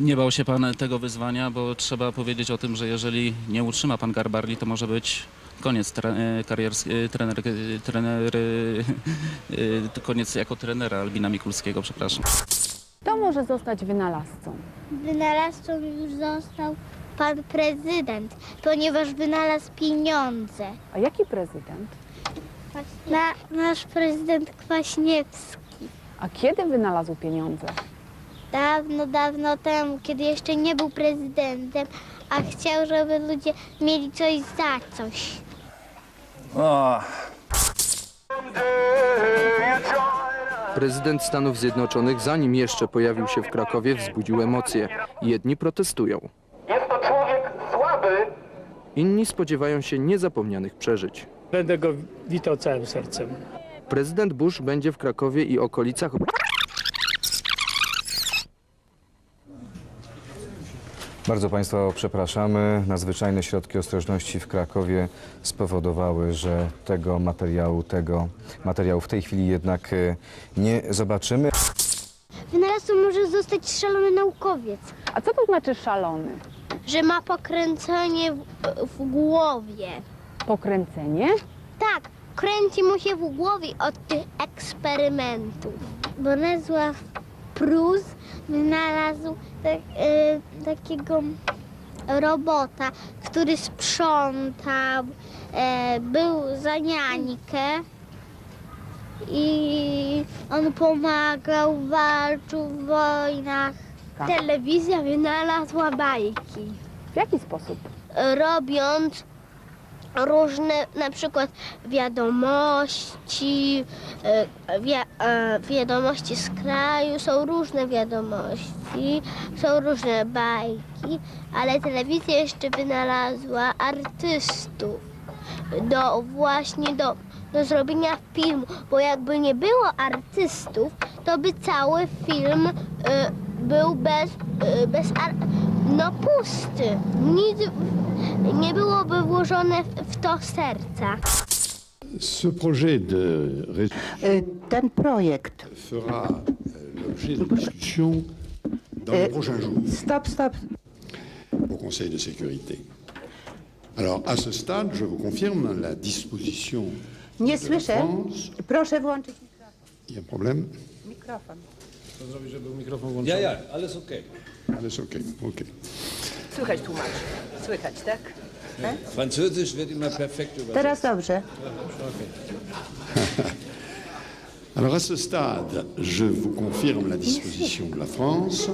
Nie bał się pan tego wyzwania, bo trzeba powiedzieć o tym, że jeżeli nie utrzyma pan Garbarli, to może być koniec tre, e, karier, e, trener, e, trener, koniec jako trenera Albina Mikulskiego, przepraszam. Kto może zostać wynalazcą? Wynalazcą już został pan prezydent, ponieważ wynalazł pieniądze. A jaki prezydent? Na, nasz prezydent Kwaśniewski. A kiedy wynalazł pieniądze? Dawno, dawno temu, kiedy jeszcze nie był prezydentem, a chciał, żeby ludzie mieli coś za coś. Prezydent Stanów Zjednoczonych, zanim jeszcze pojawił się w Krakowie, wzbudził emocje. Jedni protestują, Jest to człowiek słaby, inni spodziewają się niezapomnianych przeżyć. Będę go witał całym sercem. Prezydent Bush będzie w Krakowie i okolicach Bardzo Państwa przepraszamy. Nadzwyczajne środki ostrożności w Krakowie spowodowały, że tego materiału, tego materiału w tej chwili jednak e, nie zobaczymy. Wynalazcą może zostać szalony naukowiec, A co to znaczy szalony? że ma pokręcenie w, w głowie. Pokręcenie? Tak, kręci mu się w głowie od tych eksperymentów. Bolesław Prus wynalazł tak, takiego robota, który sprzątał, e, był za niańkę i on pomagał, walczył w wojnach. Tak. Telewizja wynalazła bajki W jaki sposób? robiąc różne na przykład wiadomości, e, wi e, wiadomości z kraju, są różne wiadomości, są różne bajki, ale telewizja jeszcze wynalazła artystów do właśnie do, do zrobienia filmu, bo jakby nie było artystów, to by cały film e, był bez, e, bez ar- no pusty. Nic nie byłoby włożone w, to serca. Y, Ten projekt. prochains jours Stop, stop. au Conseil de sécurité. Alors, à ce stade, je vous confirme la disposition Nie słyszę. Proszę włączyć Il y a un problème mikrofon. Ja, ja, alles okay. Alles OK. OK. Słychać tłumacz. Słychać, tak? Französisch wird immer perfekt übersetzt. Teraz dobrze. Alors, à ce stade, je vous confirme la disposition de la France.